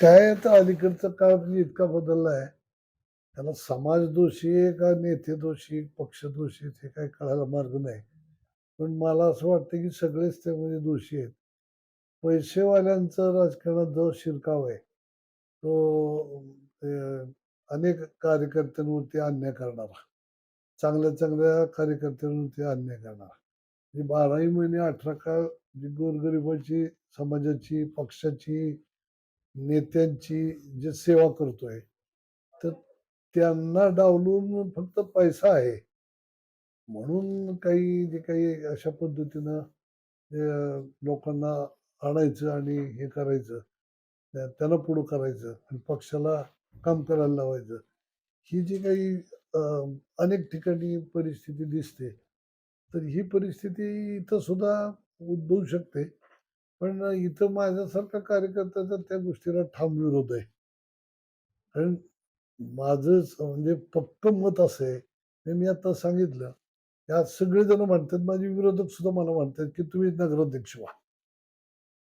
काय आता अलीकडचा काळ म्हणजे इतका बदलला आहे त्याला समाज दोषी आहे का नेते दोषी पक्ष दोषी आहेत हे काय कळायला मार्ग नाही. पण मला असं वाटतं की सगळेच त्यामध्ये दोषी आहेत. पैसेवाल्यांचं राजकारणात जो शिरकाव आहे तो अनेक कार्यकर्त्यांवरती अन्याय करणारा चांगल्या चांगल्या कार्यकर्त्यांवरती अन्याय करणारा. म्हणजे बाराही महिने अठरा काळ जी गोरगरिबाची समाजाची पक्षाची नेत्यांची जे सेवा करतोय तर त्यांना डावलून फक्त पैसा आहे. म्हणून काही जे काही अशा पद्धतीनं लोकांना आणायचं आणि हे करायचं त्याला त्यांना पुढं करायचं आणि पक्षाला काम करायला लावायचं. ही जी काही अनेक ठिकाणी परिस्थिती दिसते तर ही परिस्थिती इथं सुद्धा उद्भवू शकते. पण इथं माझ्यासारखा कार्यकर्त्याचा त्या गोष्टीला ठाम विरोध आहे. कारण माझं म्हणजे पक्क मत असं आहे. हे मी आता सांगितलं. की आज सगळेजण म्हणतात माझे विरोधक सुद्धा मला म्हणतात की तुम्ही नगराध्यक्ष व्हा.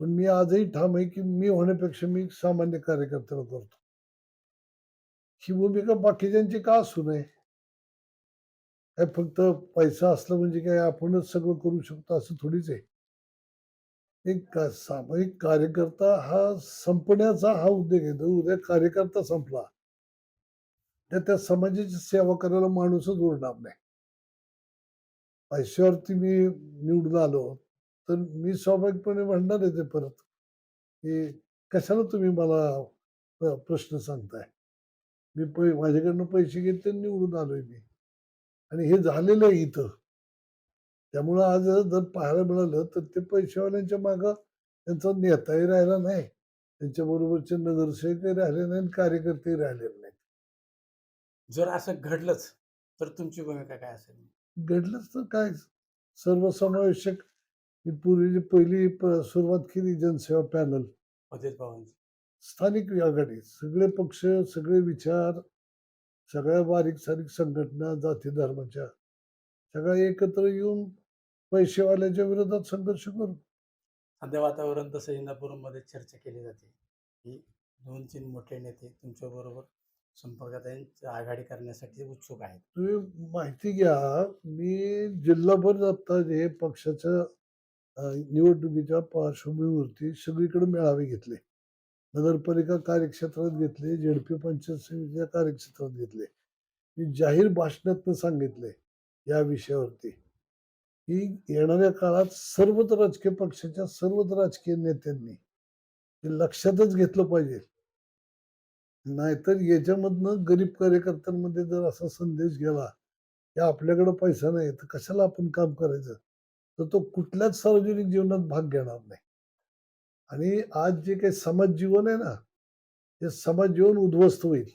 पण मी आजही ठाम आहे की मी होण्यापेक्षा मी सामान्य कार्यकर्त्याला करतो. ही भूमिका बाकीच्यांची का असू नये? काय फक्त पैसा असला म्हणजे काय आपणच सगळं करू शकतो असं थोडीच आहे. एक सामाजिक कार्यकर्ता हा संपण्याचा हा उद्योग आहे. उद्या कार्यकर्ता संपला तर त्या समाजाची सेवा करायला माणूसच उरणार नाही. पैशावरती मी निवडून आलो तर मी स्वाभाविकपणे म्हणणार आहे ते परत की कशाला तुम्ही मला प्रश्न सांगताय? मी पै माझ्याकडनं पैसे घेतले आणि निवडून आलोय मी. आणि हे झालेलं आहे इथं. त्यामुळं आज जर पाहायला मिळालं तर ते पैशावाल्यांच्या मागं त्यांचा नेताही राहिला नाही. त्यांच्या बरोबरचे नगरसेवकही राहिले नाही आणि कार्यकर्तेही राहिलेले नाहीत. जर असं घडलंच तर तुमची भूमिका काय असेल? घडलंच तर काय? सर्वसमावेशक ही पूर्वी पहिली सुरुवात केली जनसेवा पॅनल. स्थानिक आघाडी सगळे पक्ष सगळे विचार सगळ्या बारीक सारीक संघटना जाती धर्माच्या सगळ्या एकत्र येऊन पैसेवाल्याच्या विरोधात संघर्ष करू. सध्या वातावरण तसं इंदापूरमध्ये चर्चा केली जाते. की दोन तीन मोठे नेते तुमच्या बरोबर संपर्कात आघाडी करण्यासाठी उत्सुक आहेत. तुम्ही माहिती घ्या मी जिल्हाभर आता जे पक्षाच्या निवडणुकीच्या पार्श्वभूमीवरती सगळीकडे मेळावे घेतले. नगरपालिका कार्यक्षेत्रात घेतले झेडपी पंचायत समितीच्या कार्यक्षेत्रात घेतले. मी जाहीर भाषणातनं सांगितले या विषयावरती. की येणाऱ्या काळात सर्वच राजकीय पक्षाच्या सर्वच राजकीय नेत्यांनी हे लक्षातच घेतलं पाहिजे. नाहीतर याच्यामधनं गरीब कार्यकर्त्यांमध्ये जर असा संदेश गेला की आपल्याकडे पैसा नाही तर कशाला आपण काम करायचं? तर तो कुठल्याच सार्वजनिक जीवनात भाग घेणार नाही. आणि आज जे काही समाज जीवन आहे ना ते समाज जीवन उद्ध्वस्त होईल.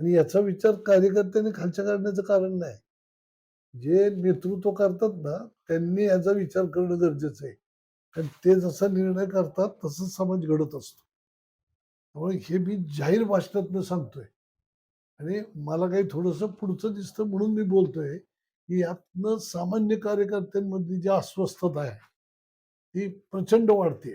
आणि याचा विचार कार्यकर्त्यांनी खालच्या काढण्याचं कारण नाही. जे नेतृत्व करतात ना त्यांनी याचा विचार करणं गरजेचं आहे. कारण ते जसा निर्णय करतात तसंच समाज घडत असतो. त्यामुळे हे मी जाहीर भाषणातनं सांगतोय. आणि मला काही थोडंसं पुढचं दिसतं म्हणून मी बोलतोय की यातनं सामान्य कार्यकर्त्यांमधली जी अस्वस्थता आहे ती प्रचंड वाढते